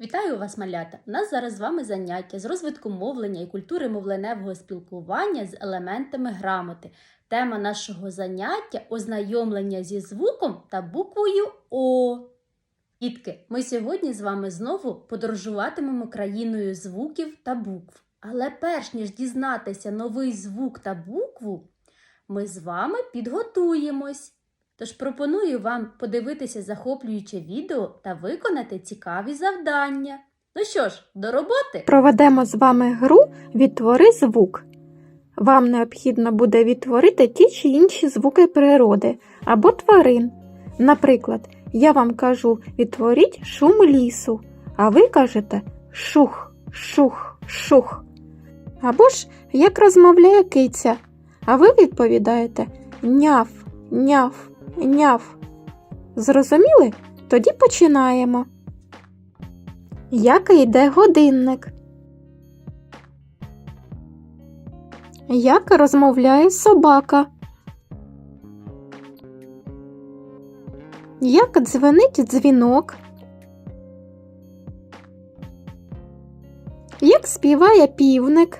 Вітаю вас, малята! У нас зараз з вами заняття з розвитку мовлення і культури мовленевого спілкування з елементами грамоти. Тема нашого заняття ознайомлення зі звуком та буквою О. Дітки, ми сьогодні з вами знову подорожуватимемо країною звуків та букв. Але перш ніж дізнатися новий звук та букву, ми з вами підготуємось. Тож пропоную вам подивитися захоплююче відео та виконати цікаві завдання. Ну що ж, до роботи! Проведемо з вами гру Відтвори звук. Вам необхідно буде відтворити ті чи інші звуки природи або тварин. Наприклад, я вам кажу відтворіть шум лісу, а ви кажете шух, шух, шух. Або ж як розмовляє киця, а ви відповідаєте няв, няв, няв. Зрозуміли? Тоді починаємо. Як йде годинник? Як розмовляє собака? Як дзвенить дзвінок? Як співає півник?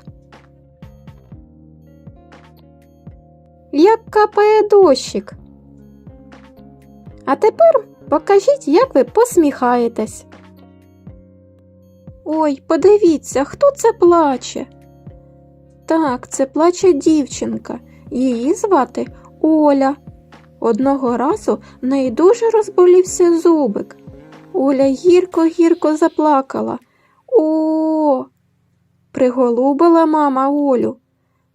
Як капає дощик? А тепер покажіть, як ви посміхаєтесь. Ой, подивіться, хто це плаче? Так, це плаче дівчинка. Її звати Оля. Одного разу в неї дуже розболівся зубик. Оля гірко-гірко заплакала. О. Приголубила мама Олю.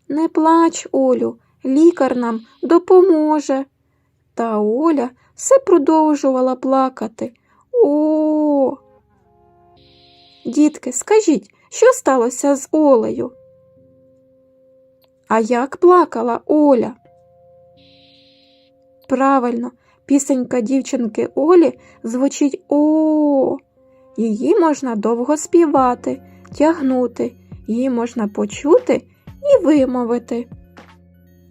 Не плач, Олю, лікар нам допоможе. Та Оля все продовжувала плакати. О. Дітки, скажіть, що сталося з Олею? А як плакала Оля? Правильно, пісенька дівчинки Олі звучить О. Її можна довго співати, тягнути, її можна почути і вимовити.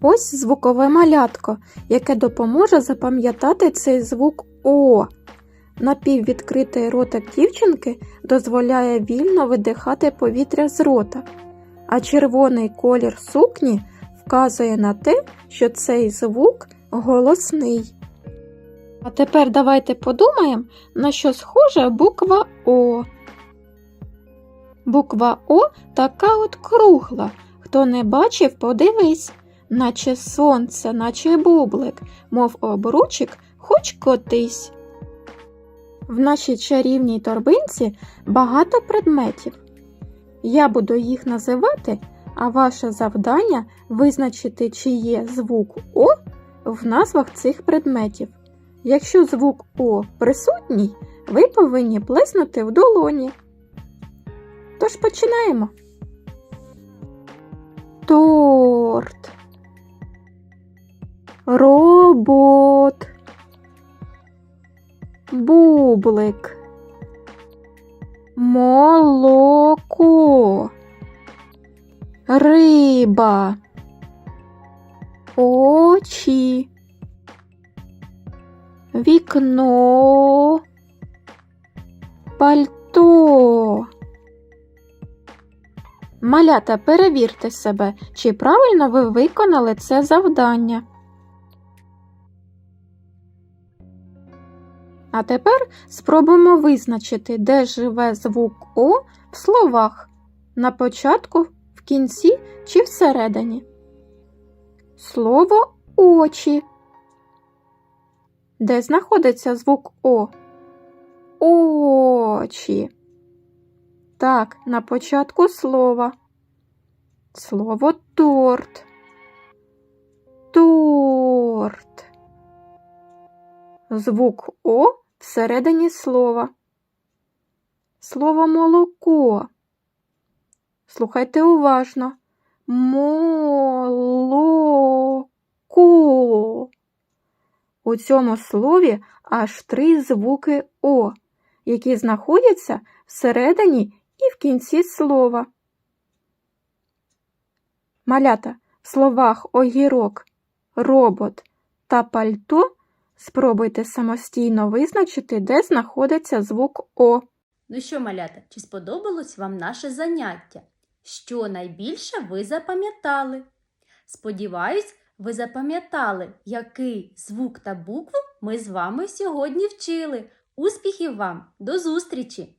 Ось звукове малятко, яке допоможе запам'ятати цей звук О. Напіввідкритий ротик дівчинки дозволяє вільно видихати повітря з рота, а червоний колір сукні вказує на те, що цей звук голосний. А тепер давайте подумаємо, на що схожа буква О. Буква О така от кругла. Хто не бачив, подивись, наче сонце, наче бублик, мов обручик, хоч котись. В нашій чарівній торбинці багато предметів. Я буду їх називати, а ваше завдання визначити, чи є звук О в назвах цих предметів. Якщо звук О присутній, ви повинні плеснути в долоні. Тож починаємо. Робот. Бублик. Молоко. Риба. Очі. Вікно. Пальто. Малята, перевірте себе, чи правильно ви виконали це завдання. А тепер спробуємо визначити, де живе звук О в словах на початку, в кінці чи всередині. Слово очі. Де знаходиться звук О? Очі. Так, на початку слова. Слово торт. Торт. Звук О всередині слова. Слово молоко. Слухайте уважно. Молоко. У цьому слові аж три звуки О, які знаходяться всередині і в кінці слова. Малята в словах огірок, робот та пальто спробуйте самостійно визначити, де знаходиться звук О. Ну що, малята, чи сподобалось вам наше заняття? Що найбільше ви запам'ятали? Сподіваюсь, ви запам'ятали, який звук та букву ми з вами сьогодні вчили. Успіхів вам! До зустрічі!